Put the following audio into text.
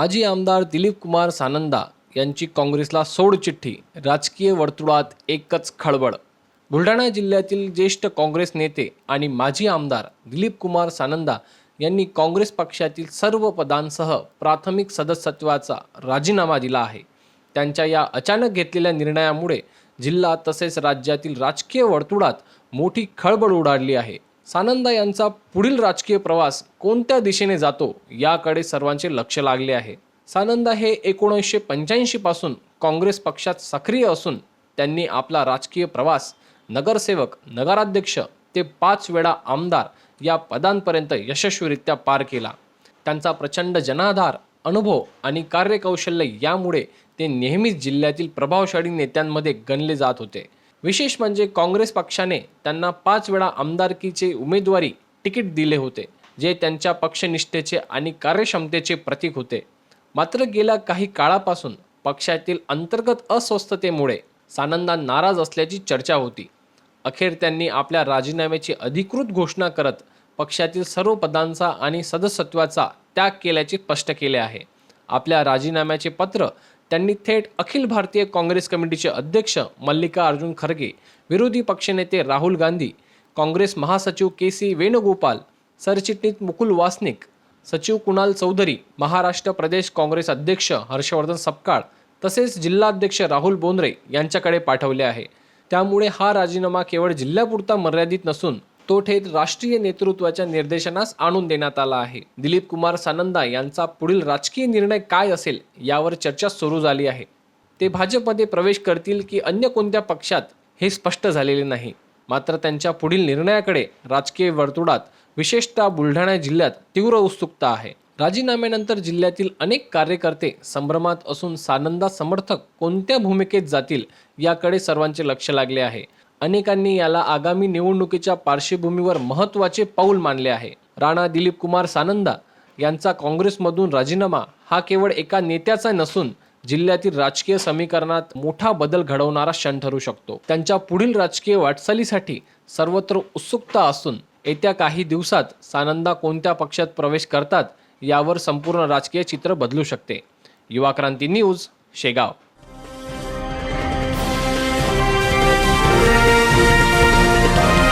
माजी आमदार दिलीप कुमार सानंदा यांची काँग्रेसला सोड चिठ्ठी राजकीय वर्तुळात एकच खळबळ. बुलढाणा जिल्ह्यातील ज्येष्ठ काँग्रेस नेते आणि माजी आमदार दिलीप कुमार सानंदा यांनी काँग्रेस पक्षातील सर्व पदांसह प्राथमिक सदस्यत्वाचा राजीनामा दिला आहे. त्यांच्या या अचानक घेतलेल्या निर्णयामुळे जिल्हा तसेच राज्यातील राजकीय वर्तुळात मोठी खळबळ उडाली आहे. सानंदा यांचा पुढील राजकीय प्रवास कोणत्या दिशेने जातो याकडे सर्वांचे लक्ष लागले आहे. सानंदा हे एकोणीसशे पंच्याऐंशीपासून काँग्रेस पक्षात सक्रिय असून त्यांनी आपला राजकीय प्रवास नगरसेवक नगराध्यक्ष ते पाच वेळा आमदार या पदांपर्यंत यशस्वीरित्या पार केला. त्यांचा प्रचंड जनाधार अनुभव आणि कार्यकौशल्य यामुळे ते नेहमीच जिल्ह्यातील प्रभावशाली नेत्यांमध्ये गणले जात होते. विशेष म्हणजे काँग्रेस पक्षाने त्यांना पाच वेळा आमदारकीचे उमेदवारी तिकीट दिले होते जे त्यांच्या पक्षनिष्ठेचे आणि कार्यक्षमतेचे प्रतीक होते. मात्र गेल्या काही काळापासून पक्षातील अंतर्गत अस्वस्थतेमुळे सानंदा नाराज असल्याची चर्चा होती. अखेर त्यांनी आपल्या राजीनाम्याची अधिकृत घोषणा करत पक्षातील सर्व पदांचा आणि सदस्यत्वाचा त्याग केल्याचे स्पष्ट केले आहे. आपल्या राजीनाम्याचे पत्र त्यांनी थेट अखिल भारतीय काँग्रेस कमिटीचे अध्यक्ष मल्लिका अर्जुन खरगे विरोधी पक्षनेते राहुल गांधी काँग्रेस महासचिव के सी वेणुगोपाल सरचिटणीस मुकुल वासनिक सचिव कुणाल चौधरी महाराष्ट्र प्रदेश काँग्रेस अध्यक्ष हर्षवर्धन सपकाळ तसेच जिल्हाध्यक्ष राहुल बोंद्रे यांच्याकडे पाठवले आहे. त्यामुळे हा राजीनामा केवळ जिल्ह्यापुरता मर्यादित नसून तो थेट राष्ट्रीय नेतृत्वाच्या निर्देशनास आणून देण्यात आला आहे. दिलीप कुमार सानंदा यांचा पुढील राजकीय निर्णय काय असेल यावर चर्चा सुरू झाली आहे. ते भाजपमध्ये प्रवेश करतील की अन्य कोणत्या पक्षात हे स्पष्ट झालेले नाही. मात्र त्यांच्या पुढील निर्णयाकडे राजकीय वर्तुळात विशेषतः बुलढाणा जिल्ह्यात तीव्र उत्सुकता आहे. राजीनाम्यानंतर जिल्ह्यातील अनेक कार्यकर्ते संभ्रमात असून सानंदा समर्थक कोणत्या भूमिकेत जातील याकडे सर्वांचे लक्ष लागले आहे. अनेकांनी याला आगामी निवडणुकीच्या पार्श्वभूमीवर महत्त्वाचे पाऊल मानले आहे. राणा दिलीप कुमार सानंदा यांचा काँग्रेसमधून राजीनामा हा केवळ एका नेत्याचा नसून जिल्ह्यातील राजकीय समीकरणात मोठा बदल घडवणारा क्षण ठरू शकतो. त्यांच्या पुढील राजकीय वाटचालीसाठी सर्वत्र उत्सुकता असून येत्या काही दिवसात सानंदा कोणत्या पक्षात प्रवेश करतात यावर संपूर्ण राजकीय चित्र बदलू शकते. युवा क्रांती न्यूज शेगाव.